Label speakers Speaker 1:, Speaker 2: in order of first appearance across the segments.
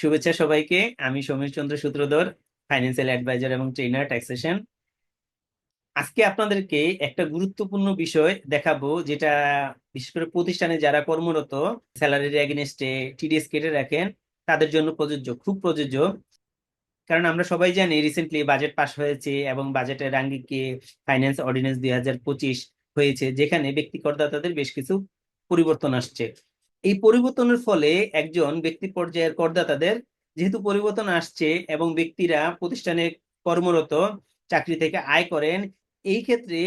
Speaker 1: শুভেচ্ছা সবাইকে। আমি সমীর চন্দ্র সূত্রধর ফাইন্যান্সিয়াল অ্যাডভাইজার এবং ট্রেনার ট্যাক্সেশন আজকে আপনাদেরকে একটা গুরুত্বপূর্ণ বিষয় দেখাবো, যেটা বিশেষ করে প্রতিষ্ঠানে যারা কর্মরত স্যালারির এগেনস্টে টিডিএস কেটে রাখেন, তাদের জন্য প্রযোজ্য, খুব প্রযোজ্য। কারণ আমরা সবাই জানি রিসেন্টলি বাজেট পাস হয়েছে এবং বাজেটের আঙ্গিকে ফাইন্যান্স অর্ডিন্যান্স দুই হয়েছে, যেখানে ব্যক্তি করদাতাদের বেশ কিছু পরিবর্তন আসছে। এই পরিবর্তনের ফলে একজন ব্যক্তি পর্যায়ের করদাতাদের যেহেতু পরিবর্তন আসছে এবং ব্যক্তিরা প্রতিষ্ঠানে কর্মরত, চাকরি থেকে আয় করেন, এই ক্ষেত্রে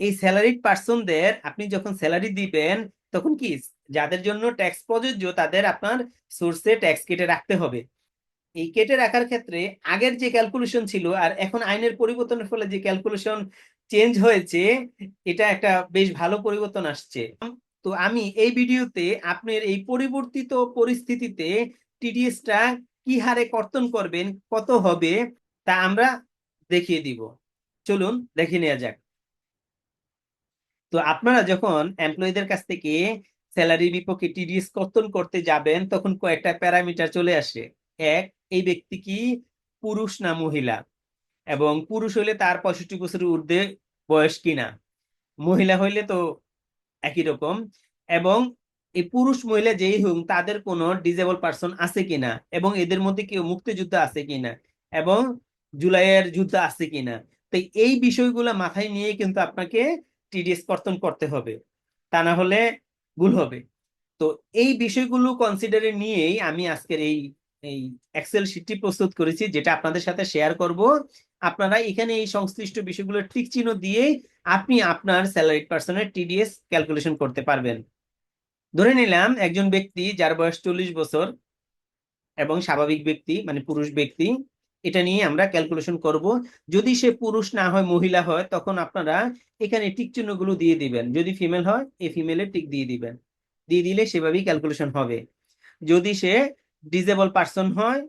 Speaker 1: এই স্যালারিড পার্সনদের আপনি যখন স্যালারি দিবেন, তখন কি যাদের জন্য ট্যাক্স প্রযোজ্য তাদের আপনার সোর্সে ট্যাক্স কেটে রাখতে হবে। এই কেটে রাখার ক্ষেত্রে আগের যে ক্যালকুলেশন ছিল আর এখন আইনের পরিবর্তনের ফলে যে ক্যালকুলেশন চেঞ্জ হয়েছে, এটা একটা বেশ ভালো পরিবর্তন আসছে। তো আমি এই ভিডিওতে আপনার এই পরিবর্তিত পরিস্থিতিতে টিডিএসটা কি হারে কর্তন করবেন, কত হবে, তা আমরা দেখিয়ে দিব। চলুন দেখে নেওয়া যাক। তো আপনারা যখন এমপ্লয়ীদের কাছ থেকে স্যালারি বিপক্ষে টিডিএস কর্তন করতে যাবেন, তখন কয়েকটা প্যারামিটার চলে আসে। এক, এই ব্যক্তি কি পুরুষ না মহিলা? এবং পুরুষ হইলে তার পঁয়ষট্টি বছরের ঊর্ধ্বে বয়স কিনা? মহিলা হইলে তো একই রকম। এবং এই পুরুষ মহিলা যেই হোক, তাদের কোনো ডিজেবল পার্সন আছে কিনা? এবং এদের মধ্যে কেউ মুক্তিযুদ্ধ আছে কিনা? এবং জুলাইয়ের যুদ্ধ আছে কিনা? তো এই বিষয়গুলো মাথায় নিয়ে কিন্তু আপনাকে টিডিএস কর্তন করতে হবে। তা না হলে ভুল হবে। তো এই বিষয়গুলো কনসিডারে নিয়েই আমি আজকের এই এই এক্সেল শিটটি প্রস্তুত করেছি, যেটা আপনাদের সাথে শেয়ার করব। আপনারা এখানে এই সংশ্লিষ্ট বিষয়গুলো ঠিক চিহ্ন দিয়ে আপনি আপনার স্যালারি পার্সনের টিডিএস ক্যালকুলেশন করতে পারবেন। ধরে নিলাম একজন ব্যক্তি যার বয়স চল্লিশ বছর এবং স্বাভাবিক ব্যক্তি মানে পুরুষ ব্যক্তি, এটা নিয়ে আমরা ক্যালকুলেশন করব। যদি সে পুরুষ না হয়, মহিলা হয়, তখন আপনারা এখানে টিক চিহ্নগুলো দিয়ে দিবেন। যদি ফিমেল হয়, এই ফিমেলের টিক দিয়ে দিবেন। দিয়ে দিলে সেভাবেই ক্যালকুলেশন হবে। যদি সে ডিজেবল পার্সন হয়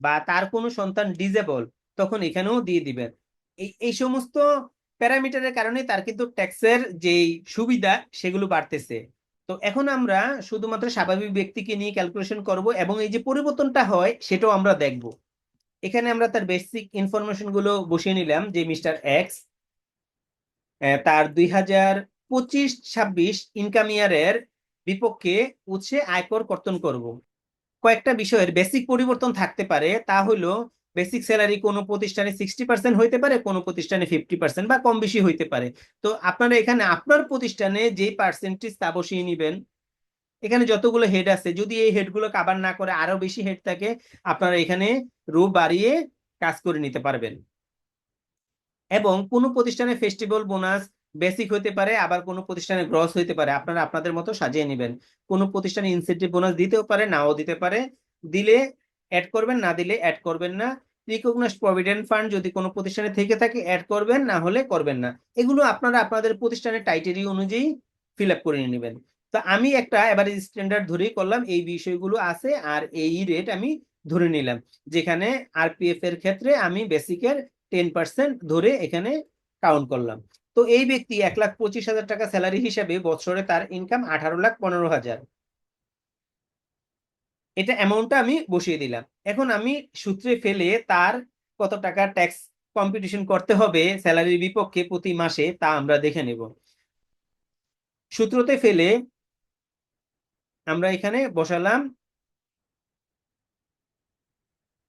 Speaker 1: বা তার কোনো সন্তান ডিজেবল তখন এখানেও দিয়ে দিবেন। এই এই সমস্ত প্যারামিটারের কারণে তার কিন্তু ট্যাক্সের যেই সুবিধা, সেগুলো বাড়তেছে। তো এখন আমরা শুধুমাত্র স্বাভাবিক ব্যক্তিকে নিয়ে ক্যালকুলেশন করব এবং এই যে পরিবর্তনটা হয়, সেটাও আমরা দেখব। এখানে আমরা তার বেসিক ইনফরমেশনগুলো বসিয়ে নিলাম যে মিস্টার এক্স তার দুই হাজার পঁচিশ ছাব্বিশ ইনকাম ইয়ারের বিপক্ষে উৎসে আয়কর কর্তন করব। কয়েকটা বিষয়ের বেসিক পরিবর্তন থাকতে পারে, তা হলো বেসিক স্যালারি কোনো প্রতিষ্ঠানে সিক্সটি পার্সেন্ট হইতে পারে, কোনো প্রতিষ্ঠানে ফিফটি পার্সেন্ট বা কম বেশি হইতে পারে। তো আপনারা এখানে আপনার প্রতিষ্ঠানে যে পার্সেন্টেজ তা বসিয়ে নিবেন, এখানে যতগুলো হেড আছে, যদি এই হেডগুলো কাভার না করে আরও বেশি হেড থাকে, আপনারা এখানে রো বাড়িয়ে কাজ করে নিতে পারবেন। এবং কোনো প্রতিষ্ঠানে ফেস্টিভ্যাল বোনাস বেসিক হইতে পারে, আবার কোনো প্রতিষ্ঠানে গ্রস হইতে পারে, আপনারা আপনাদের মতো সাজিয়ে নেবেন। কোনো প্রতিষ্ঠানে ইনসেন্টিভ বোনাস দিতেও পারে, নাও দিতে পারে। দিলে অ্যাড করবেন, না দিলে অ্যাড করবেন না। রিকগনাইজড প্রভিডেন্ট ফান্ড যদি কোনো প্রতিষ্ঠানে থেকে থাকে অ্যাড করবেন, না হলে করবেন না। এগুলো আপনারা আপনাদের প্রতিষ্ঠানের টাইটেরি অনুযায়ী ফিল আপ করে নেবেন। তো আমি একটা এভারেজ স্ট্যান্ডার্ড ধরেই করলাম, এই বিষয়গুলো আছে আর এই রেট আমি ধরে নিলাম। যেখানে আরপিএফ এর ক্ষেত্রে আমি বেসিকের টেন পার্সেন্ট ধরে এখানে কাউন্ট করলাম। তো এই ব্যক্তি এক লাখ পঁচিশ হাজার টাকা স্যালারি হিসাবে বছরে তার ইনকাম আঠারো লাখ পনেরো হাজার। এটা অ্যামাউন্টটা আমি বসিয়ে দিলাম। এখন আমি সূত্রে ফেলে তার কত টাকা ট্যাক্স কম্পিটিশন করতে হবে স্যালারির বিপক্ষে প্রতি মাসে, তা আমরা দেখে নেব। সূত্রতে ফেলে আমরা এখানে বসালাম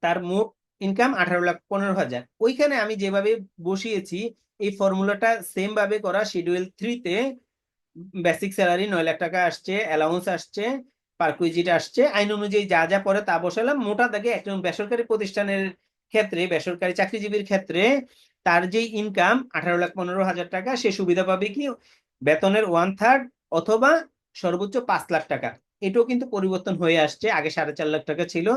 Speaker 1: তার মোট ইনকাম আঠারো লাখ পনেরো হাজার। ওইখানে আমি যেভাবে বসিয়েছি, এই ফর্মুলাটা সেম ভাবে করা শিডিউল থ্রিতে বেসিক স্যালারি নয় লাখ টাকা আসছে অ্যালাউন্স আসছে পারকুইজিট আসছে, আইন অনুযায়ী যা যা পরে তা বসালাম। মোটা দাগে একজন বেসরকারি প্রতিষ্ঠানের ক্ষেত্রে, বেসরকারি চাকরিজীবীর ক্ষেত্রে তার যে ইনকাম আঠারো লাখ পনেরো হাজার টাকা, সে সুবিধা পাবে কি বেতনের ওয়ান থার্ড অথবা সর্বোচ্চ পাঁচ লাখ টাকা। এটাও কিন্তু পরিবর্তন হয়ে আসছে। আগে সাড়ে চার লাখ টাকা ছিল,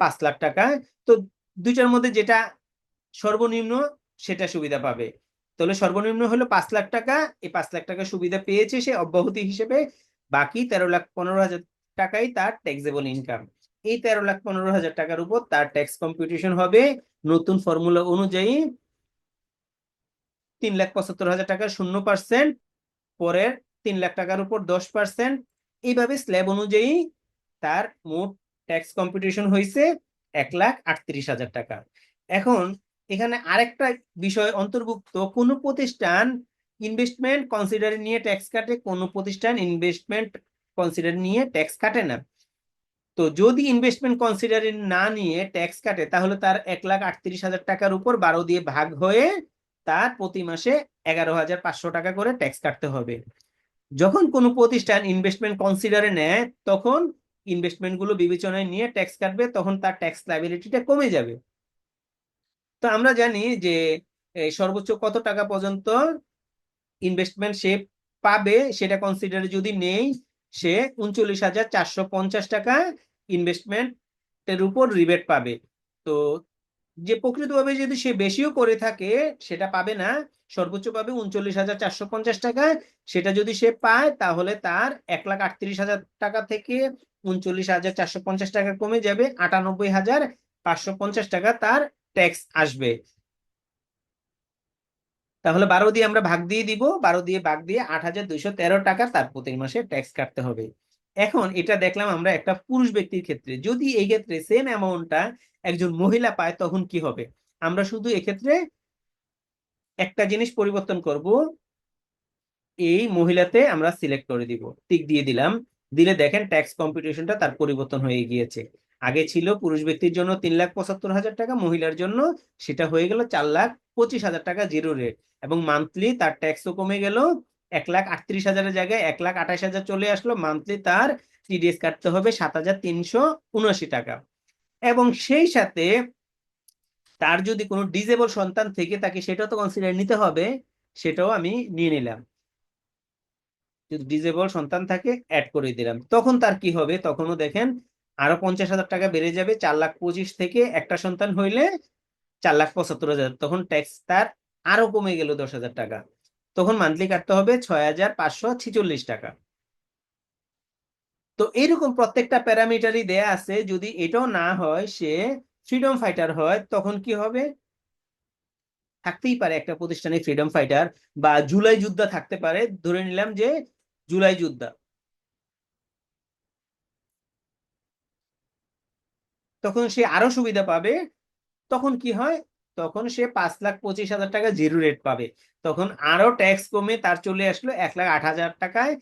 Speaker 1: পাঁচ লাখ টাকা। তো দুইটার মধ্যে যেটা সর্বনিম্ন, সেটা সুবিধা পাবে। তাহলে সর্বনিম্ন হলো পাঁচ লাখ টাকা। এই পাঁচ লাখ টাকা সুবিধা পেয়েছে সে অব্যাহতি হিসেবে। বাকি তেরো লাখ পনেরো হাজার টাকাই তার ট্যাক্সেবল ইনকাম এই তেরো লাখ পনেরো হাজার টাকার উপর তার ট্যাক্স কম্পিটিশন হবে। নতুন ফর্মুলা অনুযায়ী তিন লাখ পঁচাত্তর হাজার টাকা শূন্য পার্সেন্ট পরের তিন লাখ টাকার উপর দশ পার্সেন্ট এইভাবে স্ল্যাব অনুযায়ী তার মোট ট্যাক্স কম্পিটিশন হয়েছে এক লাখ আটত্রিশ হাজার টাকা। এখন এখানে আরেকটা বিষয় অন্তর্ভুক্ত। কোনো প্রতিষ্ঠান ইনভেস্টমেন্ট কনসিডার নিয়ে ট্যাক্স কাটে, কোনো প্রতিষ্ঠান ইনভেস্টমেন্ট কনসিডার নিয়ে ট্যাক্স কাটে না। তো যদি ইনভেস্টমেন্ট কনসিডার না নিয়ে ট্যাক্স কাটে, তাহলে তার এক লাখ আটত্রিশ হাজার টাকার উপর বারো দিয়ে ভাগ হয়ে তার প্রতি মাসে এগারো হাজার পাঁচশো টাকা করে ট্যাক্স কাটতে হবে। যখন কোনো প্রতিষ্ঠান ইনভেস্টমেন্ট কনসিডারে নেয়, তখন ইনভেস্টমেন্টগুলো বিবেচনায় নিয়ে ট্যাক্স কাটবে, তখন তার ট্যাক্স লাইবিলিটিটা কমে যাবে। তো আমরা জানি যে সর্বোচ্চ কত টাকা পর্যন্ত ইনভেস্টমেন্ট সে পাবে, সেটা কনসিডারে যদি নেই সে উনচল্লিশ হাজার চারশো পঞ্চাশ টাকা ইনভেস্টমেন্টের উপর রিবেট পাবে। তো যে প্রকৃতভাবে যদি সে বেশিও করে থাকে, সেটা পাবে না। সর্বোচ্চ পাবে উনচল্লিশ হাজার চারশো পঞ্চাশ টাকা। সেটা যদি সে পায়, তাহলে তার এক লাখ আটত্রিশ হাজার টাকা থেকে উনচল্লিশ হাজার চারশো পঞ্চাশ টাকা কমে যাবে। আটানব্বই হাজার পাঁচশো পঞ্চাশ টাকা তার ট্যাক্স আসবে। তাহলে বারো দিয়ে আমরা ভাগ দিয়ে দিব, বারো দিয়ে ভাগ দিয়ে আট হাজার দুইশো তেরো টাকা তার প্রতি মাসে ট্যাক্স কাটতে হবে। এখন এটা দেখলাম আমরা একটা পুরুষ ব্যক্তির ক্ষেত্রে, যদি এই ক্ষেত্রে সেম অ্যামাউন্টটা একজন মহিলা পায় তখন কি হবে? আমরা শুধু এক্ষেত্রে একটা জিনিস পরিবর্তন করব, এই মহিলাতে আমরা সিলেক্ট করে দিব। টিক দিয়ে দিলাম। দিলে দেখেন ট্যাক্স কম্পিটিশনটা তার পরিবর্তন হয়ে গিয়েছে। আগে ছিল পুরুষ ব্যক্তির জন্য তিন লাখ পঁচাত্তর হাজার টাকা, মহিলার জন্য সেটা হয়ে গেল চার লাখ পঁচিশ হাজার টাকা জিরো রেট এবং মান্থলি তার ট্যাক্সও কমে গেল, এক লাখ আটত্রিশ হাজারের জায়গায় এক লাখ আঠাশ হাজার চলে আসলো মান্থলি তার টিডিএস কাটতে হবে সাত হাজার তিনশো উনআশি টাকা। এবং সেই সাথে তার যদি কোনো ডিজেবল সন্তান থেকে তাকে সেটাও তো কনসিডার নিতে হবে, সেটাও আমি নিয়ে নিলাম। যদি ডিজেবল সন্তান থাকে অ্যাড করে দিলাম। তখন তার কি হবে? তখনও দেখেন আরও পঞ্চাশ হাজার টাকা বেড়ে যাবে, চার লাখ পঁচিশ থেকে একটা সন্তান হইলে চার লাখ পঁচাত্তর হাজার। তখন ট্যাক্স তার আরও কমে গেল দশ হাজার টাকা। তখন মান্থলি কাটতে হবে ছয় হাজার পাঁচশো ছিচল্লিশ টাকা। তো এইরকম প্রত্যেকটা প্যারামিটারই দেয়া আছে, যদি এটাও না হয়, সে ফ্রিডম ফাইটার হয়, তখন কি হবে? থাকতেই পারে একটা প্রতিষ্ঠানে ফ্রিডম ফাইটার বা জুলাই যোদ্ধা থাকতে পারে। ধরে নিলাম যে জুলাই যোদ্ধা। তখন সে আরও সুবিধা পাবে। তখন কি হয়? তখন সে পাঁচ লাখ পঁচিশ হাজার টাকা জিরো রেট পাবে। তখন আরও ট্যাক্স কমে তার চলে আসলো এক লাখ আট হাজার টাকায়।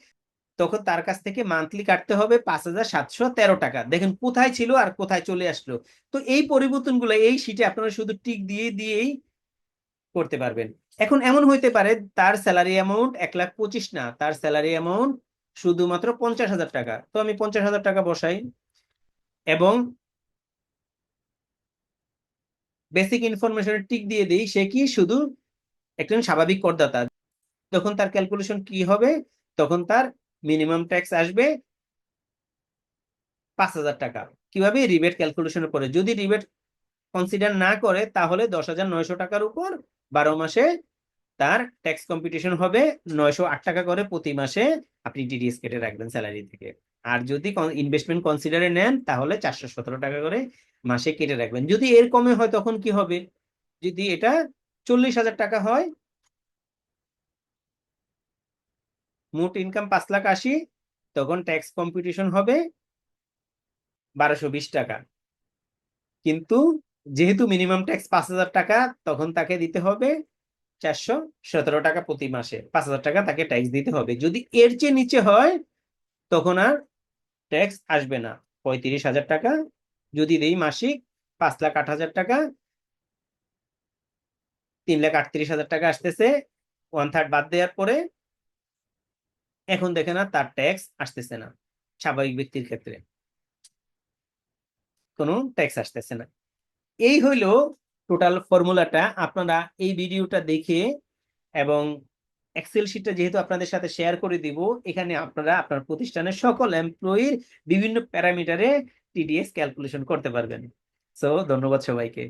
Speaker 1: তখন তার কাছ থেকে মান্থলি কাটতে হবে পাঁচ হাজার সাতশো তেরো টাকা। দেখেন কোথায় ছিল আর কোথায় চলে আসলো। তো এই পরিবর্তনগুলো, এই সিটে আপনারা শুধু টিক দিয়ে দিয়েই করতে পারবেন। এখন এমন হইতে পারে, তার স্যালারি অ্যামাউন্ট এক লাখ পঁচিশ না, তার স্যালারি অ্যামাউন্ট শুধুমাত্র পঞ্চাশ হাজার টাকা। তো আমি পঞ্চাশ হাজার টাকা বসাই। এবং বেসিক ইনফরমেশনের টিক দিয়ে দিই, সে কি? শুধু একজন স্বাভাবিক করদাতা। তখন তার ক্যালকুলেশন কি হবে? তখন তার মিনিমাম ট্যাক্স আসবে পাঁচ হাজার টাকা। কীভাবে? রিবেট ক্যালকুলেশনের পরে। যদি রিবেট কনসিডার না করে, তাহলে দশ হাজার নয়শো টাকার উপর বারো মাসে তার ট্যাক্স কম্পিটিশন হবে। নয়শো আট টাকা করে প্রতি মাসে আপনি টিডিএস কেটে রাখবেন স্যালারি থেকে। আর যদি ইনভেস্টমেন্ট কনসিডারে নেন, তাহলে চারশো সতেরো টাকা করে মাসে কেটে রাখবেন। যদি এর কমে হয়, তখন কি হবে? যদি এটা চল্লিশ হাজার টাকা হয়, মোট ইনকাম পাঁচ লাখ আশি, তখন ট্যাক্স কম্পিটিশন হবে বারোশো বিশ টাকা। কিন্তু যেহেতু মিনিমাম ট্যাক্স পাঁচ হাজার টাকা, তখন তাকে দিতে হবে চারশো সতেরো টাকা প্রতি মাসে। পাঁচ হাজার টাকা তাকে ট্যাক্স দিতে হবে। যদি এর চেয়ে নিচে হয়, তখন আর ট্যাক্স আসবে না। পঁয়ত্রিশ হাজার টাকা যদি দেই মাসিক, পাঁচ লাখ আট হাজার টাকা। তিন লাখ আটত্রিশ হাজার টাকা আসতেছে ওয়ান থার্ড বাদ দেওয়ার পরে এখন দেখে না তার ট্যাক্স আসতেছে না, স্বাভাবিক ব্যক্তির ক্ষেত্রে। কোনো ট্যাক্স আসতেছে না। এই হইল টোটাল ফর্মুলাটা আপনারা এই ভিডিওটা দেখে এবং এক্সেল শিটটা যেহেতু আপনাদের সাথে শেয়ার করে দিব, এখানে আপনারা আপনার প্রতিষ্ঠানের সকল এমপ্লয়ির বিভিন্ন প্যারামিটারে টিডিএস ক্যালকুলেশন করতে পারবেন। সো ধন্যবাদ সবাইকে।